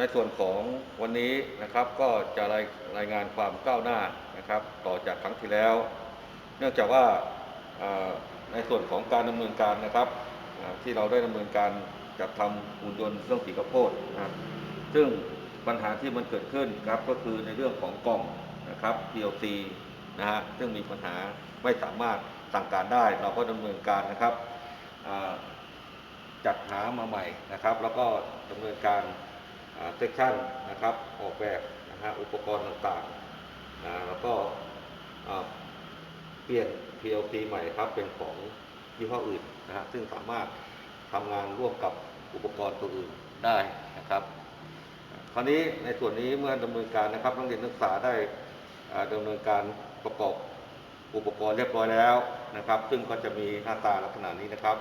ในส่วนของวันนี้นะครับก็จะรายรายงานความก้าวหน้านะครับ ต่อจากครั้งที่แล้ว เนื่องจากว่าในส่วนของการดำเนินการนะครับ ที่เราได้ดำเนินการจัดทำหุ่นยนต์เครื่องสีข้าวโพดนะครับซึ่งปัญหาที่มันเกิดขึ้นครับก็คือในเรื่องของกล่องนะครับ PLC นะฮะซึ่งมีปัญหาไม่สามารถสั่งการได้ เราก็ดำเนินการนะครับจัดหามาใหม่นะครับ แล้วก็ดำเนินการ เซกชันนะครับออกแบบนะฮะอุปกรณ์ต่างๆนะแล้วก็เปลี่ยน PLC ใหม่ครับเป็นของยี่ห้ออื่นนะฮะซึ่งสามารถทำงานร่วมกับอุปกรณ์ตัวอื่นได้นะครับคราวนี้ในส่วนนี้เมื่อดำเนินการนะครับนักเรียนนักศึกษาได้อ่าดำเนินการประกอบอุปกรณ์เรียบร้อยแล้วนะครับ ซึ่งก็จะมีหน้าตาลักษณะนี้นะครับ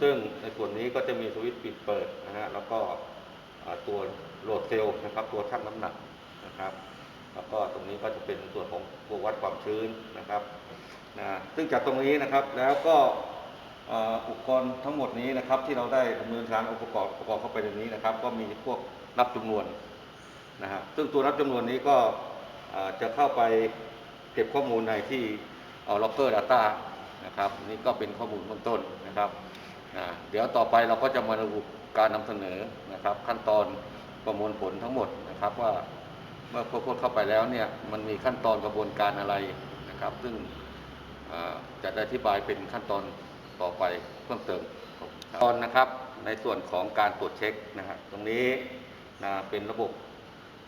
ซึ่งในส่วนนี้ก็จะมีสวิตช์ปิดเปิดนะฮะแล้วก็ ตัวโหลดเซลล์นะครับ ตัวชั่งน้ำหนักนะครับ แล้วก็ตรงนี้ก็จะเป็นส่วนของตัววัดความชื้นนะครับนะซึ่งจากตรงนี้นะครับแล้วก็อุปกรณ์ทั้งหมดนี้นะครับ ที่เราได้ดำเนินการอุปกรณ์ประกอบเข้าไปในนี้นะครับ ก็มีพวกนับจำนวนนะฮะซึ่งตัวนับจำนวนนี้ก็จะเข้าไปเก็บข้อมูลในที่ล็อกเกอร์ดัต้านะครับนี่ก็เป็นข้อมูลเบื้องต้นนะครับ อ่าเดี๋ยวต่อไปเราก็จะมาดูการนำเสนอนะครับ ขั้นตอนประมวลผลทั้งหมดนะครับว่าเมื่อพวกเข้าไปแล้วเนี่ยมันมีขั้นตอนกระบวนการอะไรนะครับ ซึ่งจะได้อธิบายเป็นขั้นตอนต่อไปเพิ่มเติมตอนนะครับในส่วนของการตรวจเช็คนะฮะตรงนี้นะเป็นระบบ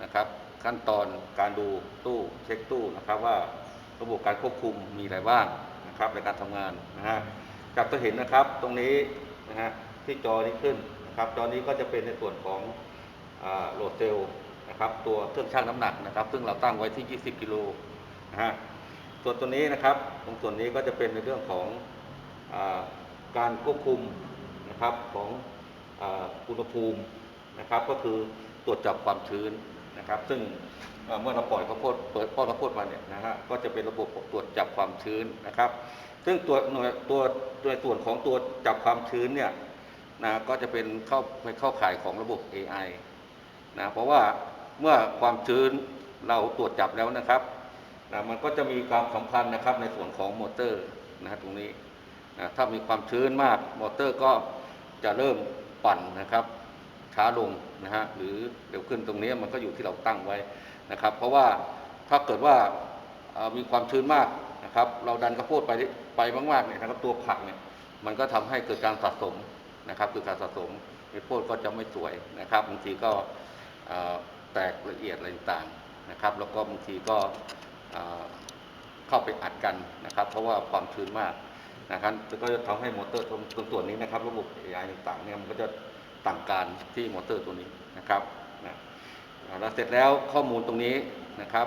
นะครับ ขั้นตอนการดูตู้เช็คตู้นะครับว่าระบบการควบคุมมีอะไรบ้างนะครับในการทำงานนะฮะ จากจะเห็นนะครับตรงนี้นะฮะที่จอนี้ขึ้นนะครับ จอนี้ก็จะเป็นในส่วนของโหลดเซลล์นะครับ ตัวเครื่องชั่งน้ำหนักนะครับ ซึ่งเราตั้งไว้ที่ 20 กิโลนะฮะส่วนตัวนี้นะครับ ตรงส่วนนี้ก็จะเป็นในเรื่องของอาการควบคุมนะครับของอุณหภูมินะครับ ก็คือตรวจจับความชื้นนะครับ ซึ่งเมื่อเราปล่อยข้าวโพดเปิดป้อนข้าวโพดมาเนี่ยนะฮะก็จะเป็นระบบตรวจจับความชื้นนะครับ ซึ่งตัวหน่วยตัวตัวส่วนของตัวจับความชื้นเนี่ยนะก็จะเป็นเข้าไปเข้าข่ายของระบบ AI นะเพราะว่าเมื่อความชื้นเราตรวจจับแล้วนะครับนะมันก็จะมีความสัมพันธ์นะครับในส่วนของมอเตอร์นะฮะตรงนี้นะถ้ามีความชื้นมากมอเตอร์ก็จะเริ่มปั่นนะครับช้าลงนะฮะหรือเร็วขึ้นตรงนี้มันก็อยู่ที่เราตั้งไว้นะครับ เพราะว่าถ้าเกิดว่ามีความชื้นมาก นะครับ เราดันข้าวโพดไปไปมากๆเนี่ยนะครับตัวผักเนี่ยมันก็ทำให้เกิดการสะสมนะครับเกิดการสะสมข้าวโพดก็จะไม่สวยนะครับบางทีก็แตกละเอียดอะไรต่างๆนะครับ แล้วก็บางทีก็เข้าไปอัดกันนะครับ เพราะว่าความชื้นมากนะครับก็จะทำให้มอเตอร์ตรงตรงส่วนนี้นะครับ ระบบ AI ต่างๆเนี่ยมันก็จะต่างการที่มอเตอร์ตัวนี้นะครับนะอ่าแล้วเสร็จแล้วข้อมูลตรงนี้นะครับ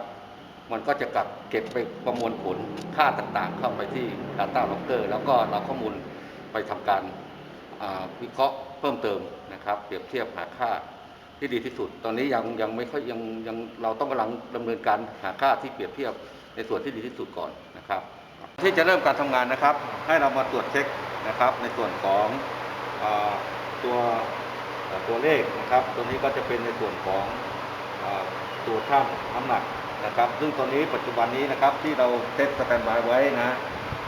มันก็จะกลับเก็บไปประมวลผลค่าต่างๆ เข้าไปที่ Data Locker แล้วก็นำข้อมูลไปทำการวิเคราะห์เพิ่มเติมนะครับ เปรียบเทียบหาค่าที่ดีที่สุด ตอนนี้ยังยังไม่ค่อยยังยังเราต้องกำลังดำเนินการหาค่าที่เปรียบเทียบในส่วนที่ดีที่สุดก่อนนะครับ ที่จะเริ่มการทำงานนะครับ ให้เรามาตรวจเช็คนะครับ ในส่วนของอตัวตัวเลขนะครับ ตัวนี้ก็จะเป็นในส่วนของอตัวช่างน้ำหนัก นะครับ ซึ่งตอนนี้ปัจจุบันนี้นะครับที่เราเซตสแตนบายไว้นะ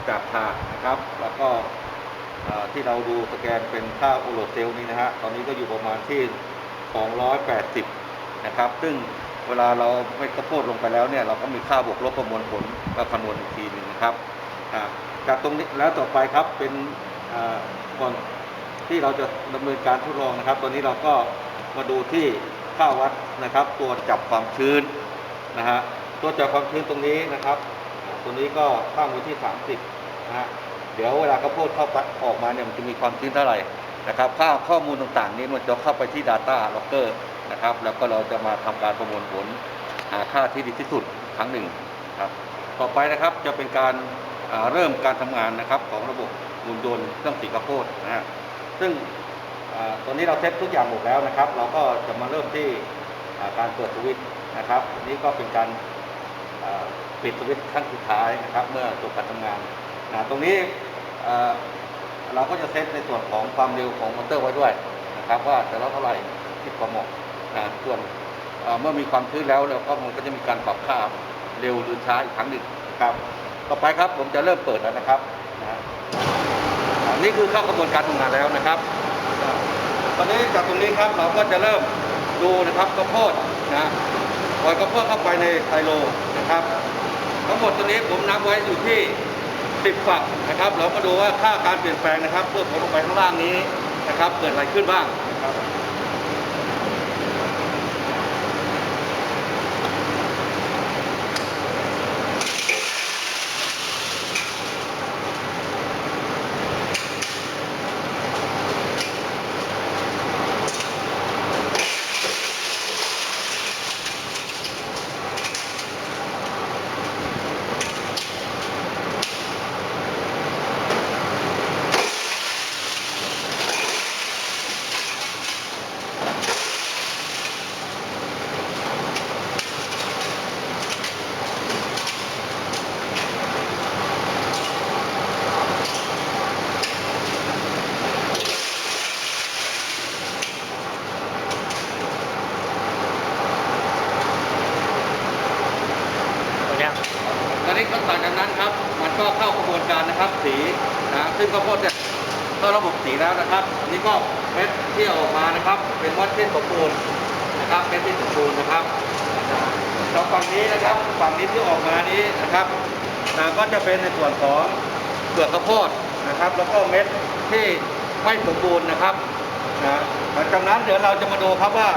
จากถาดนะครับ แล้วก็ที่เราดูสแกนเป็นค่าโอโลเซลนี้นะฮะตอนนี้ก็อยู่ประมาณที่ 280 นะครับ ซึ่งเวลาเราไม่กระโพดลงไปแล้วเนี่ยเราก็มีค่าบวกลบประมวลผลก็คำนวณอีกทีหนึ่งนะครับจากตรงนี้แล้วต่อไปครับเป็นก่อนที่เราจะดำเนินการทดลองนะครับ ตอนนี้เราก็มาดูที่ค่าวัดนะครับ ตัวจับความชื้น นะฮะตัวจับความชื้นตรงนี้นะครับ ตัวนี้ก็ตั้งไว้ที่ 30นะฮะเดี๋ยวเวลากระโพดเข้าไปออกมาเนี่ยมันจะมีความชื้นเท่าไหร่นะครับค่าข้อมูลต่างๆ นี้มันจะเข้าไปที่ Data Locker นะครับ แล้วก็เราจะมาทำการประมวลผลหาค่าที่ดีที่สุดครั้งหนึ่งครับ ต่อไปนะครับจะเป็นการเริ่มการทำงานนะครับของระบบหุ่นยนต์เครื่องสีข้าวโพดนะฮะซึ่งอตอนนี้เราเซตทุกอย่างหมดแล้วนะครับ เราก็จะมาเริ่มที่ การเปิดสวิตช์นะครับ นี้ก็เป็นการปิดสวิตช์ขั้นสุดท้ายนะครับ เมื่อจบการทำงานนะตรงนี้เราก็จะเซตในส่วนของความเร็วของมอเตอร์ไว้ด้วยนะครับว่าจะลดเท่าไหร่ที่ประเหมาะนะส่วนเมื่อมีความชื้นแล้วเราก็มันก็จะมีการปรับค่าเร็วหรือช้าอีกครั้งหนึ่งครับ ต่อไปครับผมจะเริ่มเปิดแล้วนะครับนะอันนี้คือเข้ากระบวนการทำงานแล้วนะครับ ตอนนี้จากตรงนี้ครับเราก็จะเริ่ม ดูนะครับกระโพดนะปล่อยข้าวโพดเข้าไปในไทโลนะครับ ทั้งหมดตัวนี้ผมนับไว้อยู่ที่ 10 ฝักนะครับ เรามาดูว่าค่าการเปลี่ยนแปลงนะครับ เพื่อผลลงไปข้างล่างนี้นะครับ เกิดอะไรขึ้นบ้างนะครับ ตัวเนี้ย ตอนนี้ก็หลังจากนั้นครับ มันก็เข้ากระบวนการนะครับสีนะซึ่งข้าวโพดเนี่ย เข้าระบบสีแล้วนะครับอันนี้ก็เม็ดที่ออกมานะครับ เป็นวัดที่สมบูรณ์นะครับเม็ดที่สมบูรณ์นะครับแล้วฝั่งนี้นะครับฝั่งนี้ที่ออกมานี้นะครับก็จะเป็นในส่วนของเปลือกข้าวโพดนะครับ แล้วก็เม็ดที่ไม่สมบูรณ์นะครับนะหลังจากนั้นเดี๋ยวเราจะมาดูครับว่า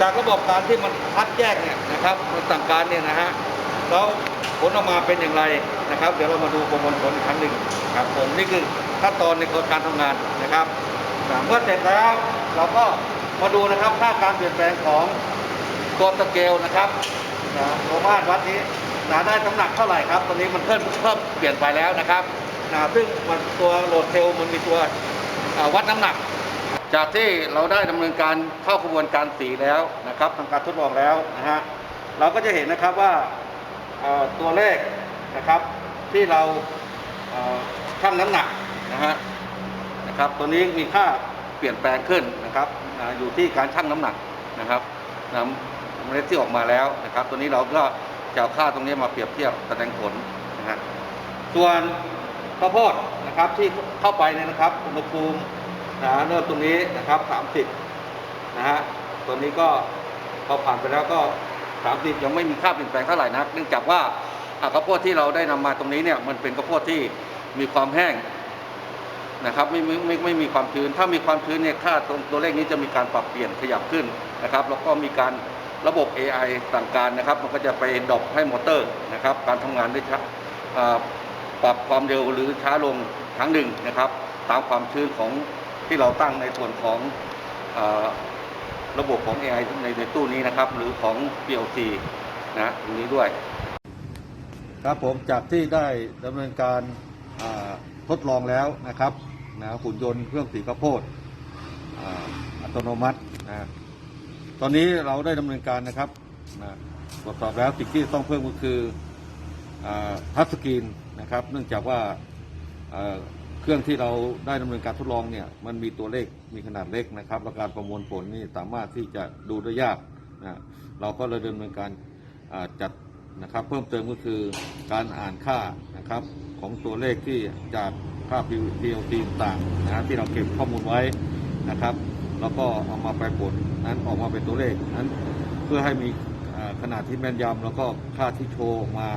จากระบบการที่มันคัดแยกเนี่ยนะครับมันสั่งการเนี่ยนะฮะแล้วผลออกมาเป็นอย่างไรนะครับ เดี๋ยวเรามาดูประมวลผลอีกครั้งหนึ่งครับผมนี่คือ ขั้นตอนในการทำงานนะครับเมื่อเสร็จแล้วเราก็มาดูนะครับค่าการเปลี่ยนแปลงของตัวสเกลนะครับนะตัวมาตรวัดนี้นะได้น้ำหนักเท่าไหร่ครับตอนนี้มันเพิ่มเพิ่มเปลี่ยนไปแล้วนะครับนะซึ่งมันตัวโหลดเซลมันมีตัววัดน้ำหนัก จากที่เราได้ดำเนินการเข้ากระบวนการสีแล้วนะครับทำการทดลองแล้วนะฮะเราก็จะเห็นนะครับว่าตัวเลขนะครับที่เราชั่งน้ำหนัก นะฮะนะครับตัวนี้มีค่าเปลี่ยนแปลงขึ้นนะครับอ่าอยู่ที่การชั่งน้ำหนักนะครับน้ำเมล็ดที่ออกมาแล้วนะครับ ตัวนี้เราก็จะเอาค่าตรงนี้มาเปรียบเทียบแสดงผลนะฮะส่วนข้าวโพดนะครับที่เข้าไปเนี่ยนะครับอุณหภูมินะเริ่มตรงนี้นะครับ 30นะฮะตัวนี้ก็พอผ่านไปแล้วก็ 30 ยังไม่มีค่าเปลี่ยนแปลงเท่าไหร่นัก เนื่องจากว่าข้าวโพดที่เราได้นำมาตรงนี้เนี่ยมันเป็นข้าวโพดที่มีความแห้ง นะครับไม่ไม่ไม่ไม่มีความชื้น ถ้ามีความชื้นเนี่ยค่าตัวเลขนี้จะมีการปรับเปลี่ยนขยับขึ้นนะครับแล้วก็มีการระบบ AI สั่งการนะครับ มันก็จะไปดรอปให้มอเตอร์นะครับ การทำงานได้ช้าปรับความเร็วหรือช้าลงครั้งหนึ่งนะครับ ตามความชื้นของที่เราตั้งในส่วนของอระบบของ AI ในในตู้นี้นะครับ หรือของ PLC นะตรงนี้ด้วย ครับผมจากที่ได้ดำเนินการทดลองแล้วนะครับ นะหุ่นยนต์เครื่องสีข้าวโพดอ,อัตโนมัตินะตอนนี้เราได้ดำเนินการนะครับนะตรวจสอบแล้วสิ่งที่ต้องเพิ่มก็คืออทัชสกรีนนะครับ เนื่องจากว่าเครื่องที่เราได้ดำเนินการทดลองเนี่ยมันมีตัวเลขมีขนาดเล็กนะครับและการประมวลผลนี่สามารถที่จะดูได้ยากนะเราก็เลยดำเนินการจัดนะครับ เพิ่มเติมก็คือการอ่านค่านะครับของตัวเลขที่จาก ค่า PLC ต่างๆนะที่เราเก็บข้อมูลไว้นะครับ แล้วก็เอามาแปลผลนั้นออกมาเป็นตัวเลขนั้นเพื่อให้มีขนาดที่แม่นยำแล้วก็ค่าที่โชว์ออกมา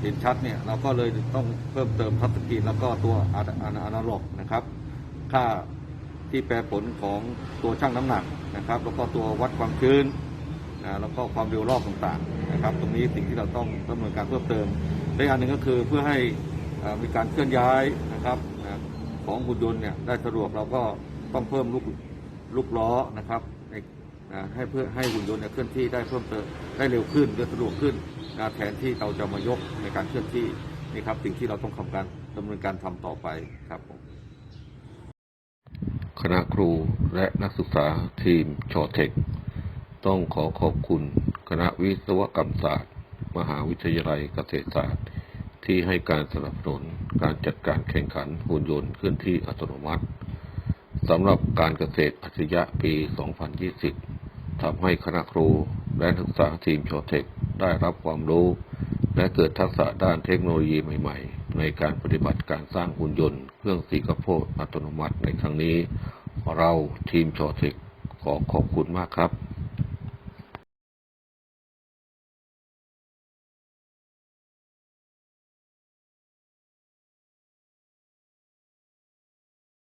เห็นชัดเนี่ยเราก็เลยต้องเพิ่มเติมทัชสกรีแล้วก็ตัวอนาล็อกนะครับ ค่าที่แปลผลของตัวช่างน้ำหนักนะครับ แล้วก็ตัววัดความชื้นนะแล้วก็ความเร็วรอบต่างๆนะครับ ตรงนี้สิ่งที่เราต้องดำเนินการเพิ่มเติมและอีกอันหนึ่งก็คือเพื่อให้ มีการเคลื่อนย้ายนะครับของหุ่นยนต์เนี่ยได้สะดวกเราก็ต้องเพิ่มลูกลูกล้อนะครับให้เพื่อให้หุ่นยนต์เคลื่อนที่ได้เพิ่มเติมได้เร็วขึ้นและสะดวกขึ้นแทนที่เราจะมายกในการเคลื่อนที่นี่ครับสิ่งที่เราต้องทำการดำเนินการทำต่อไปครับผมคณะครูและนักศึกษาทีมชอเทค ต้องขอขอบคุณคณะวิศวกรรมศาสตร์ มหาวิทยาลัยเกษตรศาสตร์ ที่ให้การสนับสนุนการจัดการแข่งขันหุ่นยนต์เคลื่อนที่อัตโนมัติสำหรับการเกษตรอัจฉริยะปี 2020 ทำให้คณะครูและนักศึกษาทีมโชเทคได้รับความรู้ และเกิดทักษะด้านเทคโนโลยีใหม่ๆ ในการปฏิบัติการสร้างหุ่นยนต์เครื่องสีกระโพดอัตโนมัติในครั้งนี้ เราทีมโชเทคขอขอบคุณมากครับ